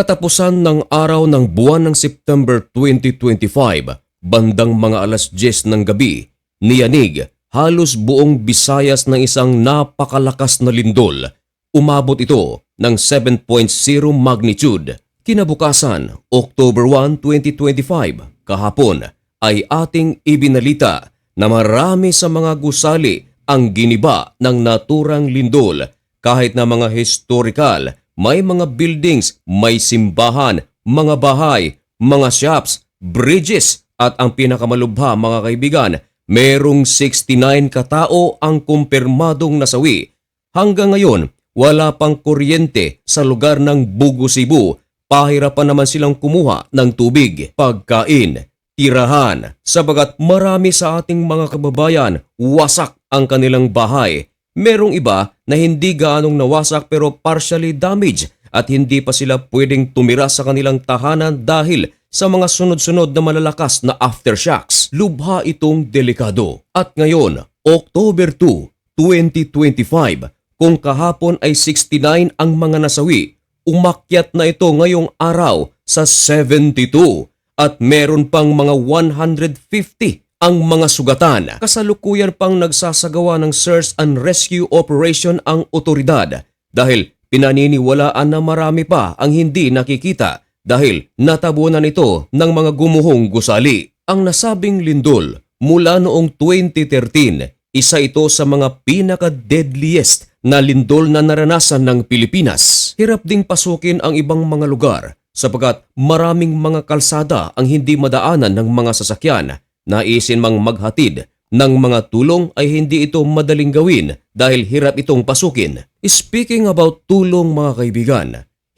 Katapusan ng araw ng buwan ng September 2025, bandang mga alas 10 ng gabi, niyanig halos buong Visayas ng isang napakalakas na lindol. Umabot ito ng 7.0 magnitude. Kinabukasan, October 1, 2025, kahapon, ay ating ibinalita na marami sa mga gusali ang giniba ng naturang lindol kahit na mga historical, may mga buildings, may simbahan, mga bahay, mga shops, bridges at ang pinakamalubha mga kaibigan, merong 69 katao ang kumpirmadong nasawi. Hanggang ngayon, wala pang kuryente sa lugar ng Bugo Cebu. Pahirapan naman silang kumuha ng tubig, pagkain, tirahan, sabagat marami sa ating mga kababayan wasak ang kanilang bahay. Merong iba na hindi gaanong nawasak pero partially damaged at hindi pa sila pwedeng tumira sa kanilang tahanan dahil sa mga sunod-sunod na malalakas na aftershocks. Lubha itong delikado. At ngayon, October 2, 2025, kung kahapon ay 69 ang mga nasawi, umakyat na ito ngayong araw sa 72 at meron pang mga 150 ang mga sugatan. Kasalukuyan pang nagsasagawa ng search and rescue operation ang otoridad dahil pinaniniwalaan na marami pa ang hindi nakikita dahil natabunan ito ng mga gumuhong gusali. Ang nasabing lindol mula noong 2013, isa ito sa mga pinaka-deadliest na lindol na naranasan ng Pilipinas. Hirap ding pasukin ang ibang mga lugar sapagkat maraming mga kalsada ang hindi madaanan ng mga sasakyan. Naisin mang maghatid ng mga tulong ay hindi ito madaling gawin dahil hirap itong pasukin. Speaking about tulong mga kaibigan,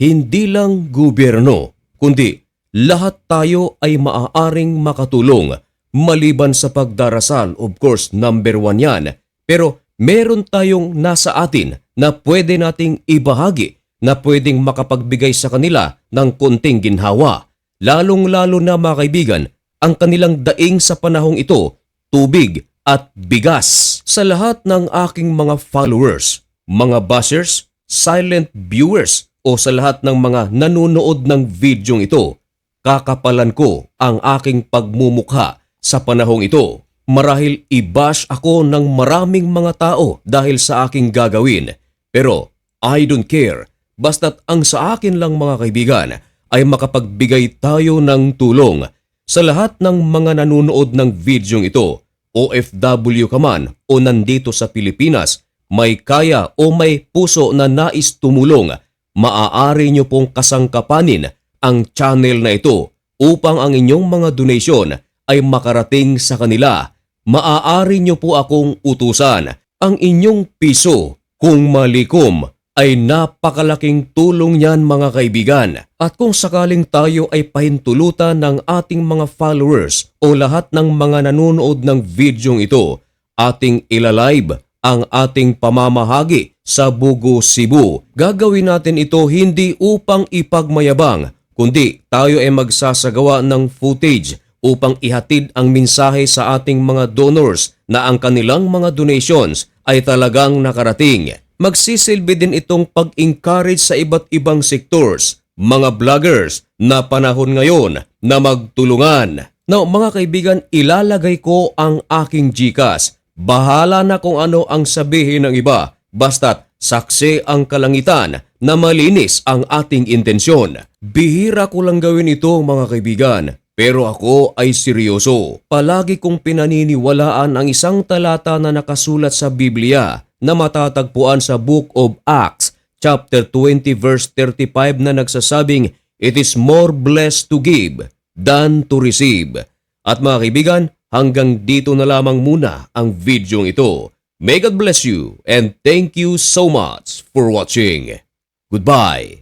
hindi lang gobyerno, kundi lahat tayo ay maaaring makatulong maliban sa pagdarasal, of course, number one yan. Pero meron tayong nasa atin na pwede nating ibahagi na pwedeng makapagbigay sa kanila ng konting ginhawa. Lalong-lalo na mga kaibigan, ang kanilang daing sa panahong ito, tubig at bigas. Sa lahat ng aking mga followers, mga bashers, silent viewers o sa lahat ng mga nanonood ng videong ito, kakapalan ko ang aking pagmumukha sa panahong ito. Marahil i-bash ako ng maraming mga tao dahil sa aking gagawin. Pero I don't care. Basta't ang sa akin lang mga kaibigan ay makapagbigay tayo ng tulong sa lahat ng mga nanonood ng videong ito. OFW ka man o nandito sa Pilipinas, may kaya o may puso na nais tumulong, maaari nyo pong kasangkapanin ang channel na ito upang ang inyong mga donation ay makarating sa kanila. Maaari nyo po akong utusan ang inyong piso kung malikom ay napakalaking tulong niyan mga kaibigan. At kung sakaling tayo ay pahintulutan ng ating mga followers o lahat ng mga nanonood ng videong ito, ating ilalive ang ating pamamahagi sa Bugo Cebu. Gagawin natin ito hindi upang ipagmayabang, kundi tayo ay magsasagawa ng footage upang ihatid ang mensahe sa ating mga donors na ang kanilang mga donations ay talagang nakarating. Magsisilbi din itong pag-encourage sa iba't ibang sectors, mga vloggers na panahon ngayon na magtulungan. Now mga kaibigan, ilalagay ko ang aking GCash. Bahala na kung ano ang sabihin ng iba, basta't saksi ang kalangitan na malinis ang ating intensyon. Bihira ko lang gawin ito mga kaibigan, pero ako ay seryoso. Palagi kong pinaniniwalaan ang isang talata na nakasulat sa Biblia na matatagpuan sa Book of Acts, chapter 20 verse 35 na nagsasabing, It is more blessed to give than to receive. At mga kaibigan, hanggang dito na lamang muna ang videong ito. May God bless you and thank you so much for watching. Goodbye.